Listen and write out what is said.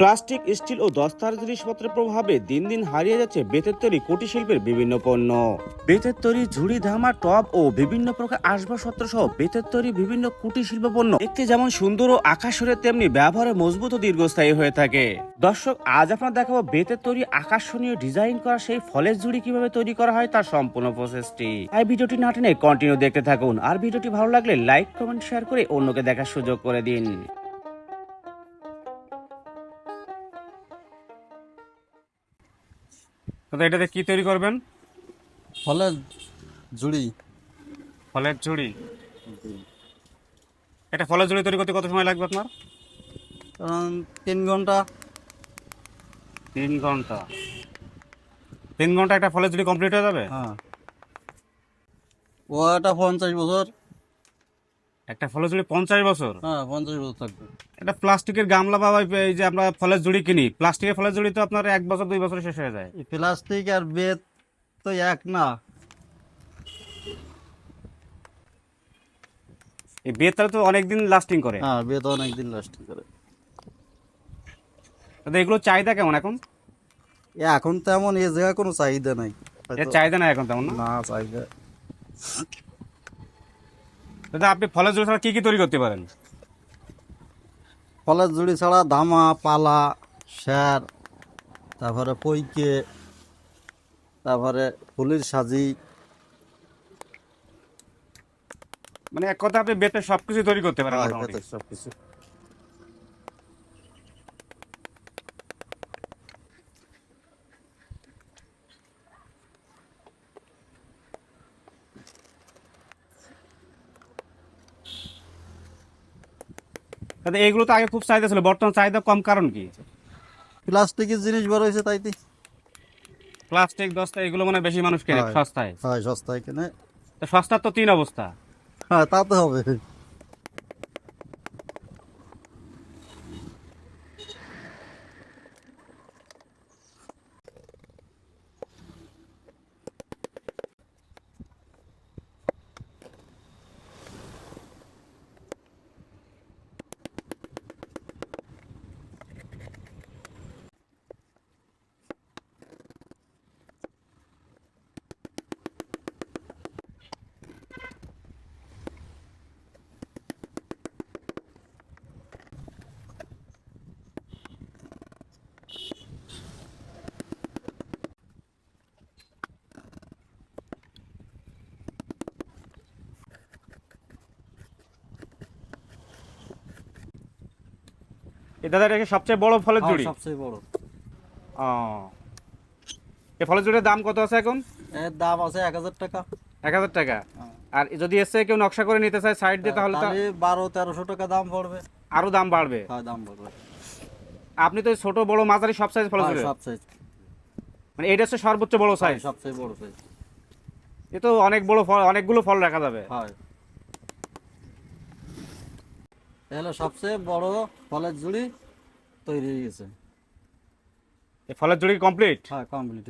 Plastic, still ও দস্তার জিনিসপত্রের প্রভাবে দিন দিন হারিয়ে যাচ্ছে বেতের তৈরি কুটির শিল্পের বিভিন্ন পণ্য। বেতের তৈরি ঝুড়ি, ধামা, টব ও বিভিন্ন প্রকার আসবাবপত্র সহ বেতের তৈরি বিভিন্ন কুটির শিল্প পণ্য দেখতে যেমন সুন্দর ও আকাশরের তেমনি ব্যবহারে মজবুত ও দীর্ঘস্থায়ী হয়ে থাকে। দর্শক, আজ আপনার দেখাবো বেতের তৈরি আকর্ষণীয় ডিজাইন করা সেই ফলের ঝুড়ি কীভাবে তৈরি করা হয় তার সম্পূর্ণ প্রসেসটি। তাই ভিডিওটি না টেনে কন্টিনিউ দেখতে থাকুন। আর ভিডিওটি ভালো লাগলে লাইক কমেন্ট শেয়ার করে অন্যকে দেখার সুযোগ করে দিন। দাদা এটাতে কি তৈরি করবেন? ফলের জুড়ি ফলের ঝুড়ি। এটা ফলের ঝুড়ি তৈরি করতে কত সময় লাগবে আপনার? কারণ তিন ঘণ্টা। তিন ঘণ্টা। তিন ঘণ্টা একটা ফলের ঝুড়ি কমপ্লিট হয়ে যাবে? হ্যাঁ। ও একটা পঞ্চাশ বছর একটা ফলের ঝুড়ি পঞ্চাশ বছর। হ্যাঁ পঞ্চাশ বছর থাকবে। এটা প্লাস্টিকের গামলা বা এই যে আমরা ফলের ঝুড়ি কিনি প্লাস্টিকের ফলের ঝুড়ি তো আপনার এক বছর দুই বছর শেষ হয়ে যায়। প্লাস্টিক আর বেত তো এক না। এই বেতটা তো অনেকদিন লাস্টিং করে। হ্যাঁ বেত অনেক দিন লাস্টিং করে দাদা এগুলো চাহিদা কেমন এখন? এখন তেমন এ জায়গায় কোনো চাহিদা নাই। চাহিদা না এখন তেমন না চাহিদা। দাদা আপনি ফলের ঝুড়ি ছাড়া কি কি তৈরি করতে পারেন? ফলের জুড়ি ছাড়া দামা পালা স্যার তারপরে পইকে তারপরে ফুলের সাজি। মানে এক কথা আপনি বেতের সবকিছু তৈরি করতে পারেন হ্যাঁ, দাদা এগুলো তো আগে খুব চাহিদা ছিল বর্তমান চাহিদা কম কারণ কি? প্লাস্টিকের জিনিস বড় হয়েছে তাইতে প্লাস্টিক দস্তা এগুলো মানে বেশি মানুষ কেনে সস্তায়। হয় সস্তায় কিনে। তো সস্তার তো তিন অবস্থা। হ্যাঁ তা তো হবে। এই দাদা এটা সবচেয়ে বড় ফলের হ্যাঁ, জুড়ি সবচেয়ে বড়। ও। এই ফলের জুড়ির দাম কত আছে এখন? এর দাম আছে এক হাজার টাকা। এক হাজার টাকা। হ্যাঁ। আর যদি এসে কেউ নকশা করে নিতে চায় সাইড দিয়ে তাহলে তাহলে বারো তেরোশো টাকা দাম পড়বে। আরও দাম বাড়বে? হ্যাঁ দাম পড়বে আপনি তো ছোট বড় মাঝারি সব সাইজ হ্যাঁ, সব সাইজ মানে এটা হচ্ছে সর্বোচ্চ বড় সাইজ সবচেয়ে বড় সাইজ এ তো অনেক বড় ফল অনেকগুলো ফল রাখা যাবে। হয়। তাহলে সবচেয়ে বড় ফলের জুড়ি তৈরি হয়ে গেছে। ফলের জুড়ি কমপ্লিট হ্যাঁ কমপ্লিট